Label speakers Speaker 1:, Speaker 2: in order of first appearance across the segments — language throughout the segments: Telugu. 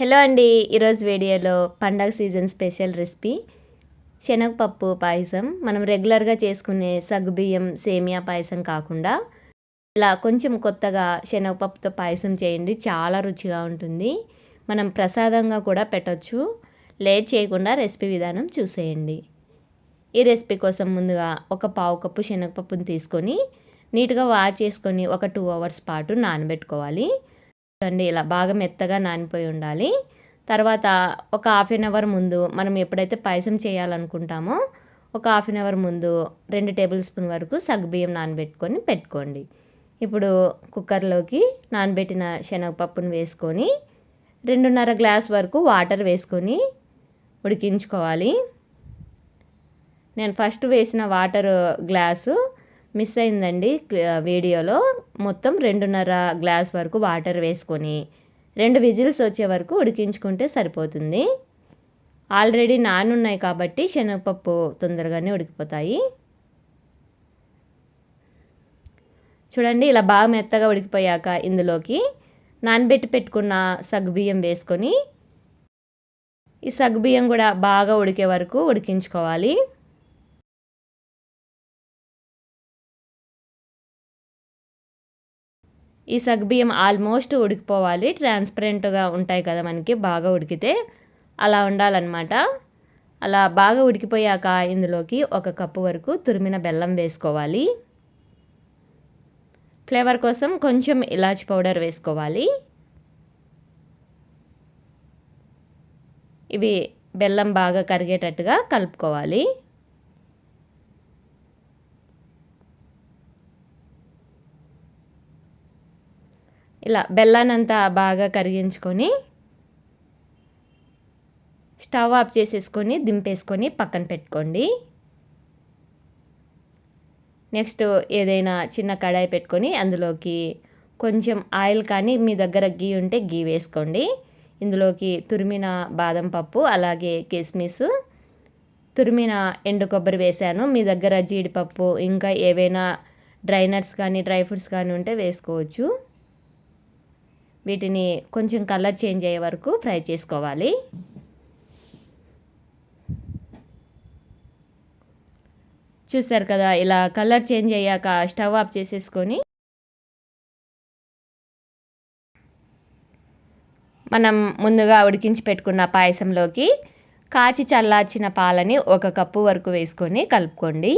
Speaker 1: హలో అండి ఈరోజు వీడియోలో పండగ సీజన్ స్పెషల్ రెసిపీ. శనగపప్పు పాయసం. మనం రెగ్యులర్గా చేసుకునే సగ్గుబియ్యం సేమియా పాయసం కాకుండా ఇలా కొంచెం కొత్తగా శనగపప్పుతో పాయసం చేయండి చాలా రుచిగా ఉంటుంది. మనం ప్రసాదంగా కూడా పెట్టొచ్చు. లేట్ చేయకుండా రెసిపీ విధానం చూసేయండి. ఈ రెసిపీ కోసం ముందుగా ఒక పావు కప్పు శనగపప్పుని తీసుకొని నీట్గా వాష్ చేసుకొని ఒక టూ అవర్స్ పాటు నానబెట్టుకోవాలి. చూడండి ఇలా బాగా మెత్తగా నానిపోయి ఉండాలి. తర్వాత ఒక హాఫ్ అన్ అవర్ ముందు మనం ఎప్పుడైతే పాయసం చేయాలనుకుంటామో ఒక హాఫ్ అన్ అవర్ ముందు రెండు టేబుల్ స్పూన్ వరకు సగ్గుబియ్యం నానబెట్టుకొని పెట్టుకోండి. ఇప్పుడు కుక్కర్లోకి నానబెట్టిన శనగపప్పును వేసుకొని రెండున్నర గ్లాస్ వరకు వాటర్ వేసుకొని ఉడికించుకోవాలి. నేను ఫస్ట్ వేసిన వాటర్ గ్లాసు మిస్ అయిందండి వీడియోలో. మొత్తం రెండున్నర గ్లాస్ వరకు వాటర్ వేసుకొని రెండు విజిల్స్ వచ్చే వరకు ఉడికించుకుంటే సరిపోతుంది. ఆల్రెడీ నానున్నాయి కాబట్టి శనగపప్పు తొందరగానే ఉడికిపోతాయి. చూడండి ఇలా బాగా మెత్తగా ఉడికిపోయాక ఇందులోకి నానబెట్టి పెట్టుకున్న సగ్గుబియ్యం వేసుకొని ఈ సగ్గుబియ్యం కూడా బాగా ఉడికే వరకు ఉడికించుకోవాలి. ఈ సగ్గుబియ్యం ఆల్మోస్ట్ ఉడికిపోవాలి. ట్రాన్స్పరెంట్గా ఉంటాయి కదా మనకి బాగా ఉడికితే. అలా ఉండాలన్నమాట. అలా బాగా ఉడికిపోయాక ఇందులోకి ఒక కప్పు వరకు తురిమిన బెల్లం వేసుకోవాలి. ఫ్లేవర్ కోసం కొంచెం ఇలాచి పౌడర్ వేసుకోవాలి. ఇవి బెల్లం బాగా కరిగేటట్టుగా కలుపుకోవాలి. ఇలా బెల్లానంతా బాగా కరిగించుకొని స్టవ్ ఆఫ్ చేసేసుకొని దింపేసుకొని పక్కన పెట్టుకోండి. నెక్స్ట్ ఏదైనా చిన్న కడాయి పెట్టుకొని అందులోకి కొంచెం ఆయిల్ కానీ మీ దగ్గర గీ ఉంటే గీ వేసుకోండి. ఇందులోకి తురిమిన బాదం పప్పు అలాగే కిస్మిస్ తురిమిన ఎండు కొబ్బరి వేసాను. మీ దగ్గర జీడిపప్పు ఇంకా ఏవైనా డ్రై నట్స్ కానీ డ్రై ఫ్రూట్స్ కానీ ఉంటే వేసుకోవచ్చు. వీటిని కొంచెం కలర్ చేంజ్ అయ్యే వరకు ఫ్రై చేసుకోవాలి. చూస్తారు కదా ఇలా కలర్ చేంజ్ అయ్యాక స్టవ్ ఆఫ్ చేసేసుకొని మనం ముందుగా ఉడికించి పెట్టుకున్న పాయసంలోకి కాచి చల్లార్చిన పాలని ఒక కప్పు వరకు వేసుకొని కలుపుకోండి.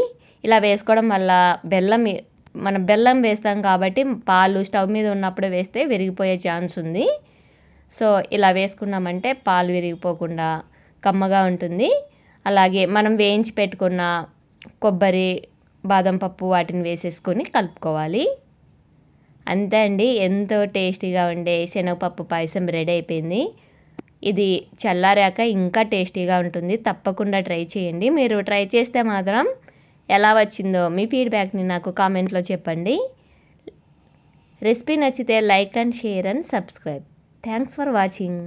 Speaker 1: ఇలా వేసుకోవడం వల్ల బెల్లం మనం బెల్లం వేస్తాం కాబట్టి పాలు స్టవ్ మీద ఉన్నప్పుడు వేస్తే విరిగిపోయే ఛాన్స్ ఉంది. సో ఇలా వేసుకున్నామంటే పాలు విరిగిపోకుండా కమ్మగా ఉంటుంది. అలాగే మనం వేయించి పెట్టుకున్న కొబ్బరి బాదం పప్పు వాటిని వేసేసుకొని కలుపుకోవాలి. అంతే అండి. ఎంతో టేస్టీగా ఉండే శనగపప్పు పాయసం రెడీ అయిపోయింది. ఇది చల్లారాక ఇంకా టేస్టీగా ఉంటుంది. తప్పకుండా ట్రై చేయండి. మీరు ట్రై చేస్తే మాత్రం ఎలా వచ్చిందో మీ ఫీడ్బ్యాక్ని నాకు కామెంట్లో చెప్పండి. రెసిపీ నచ్చితే like and share and subscribe thanks for watching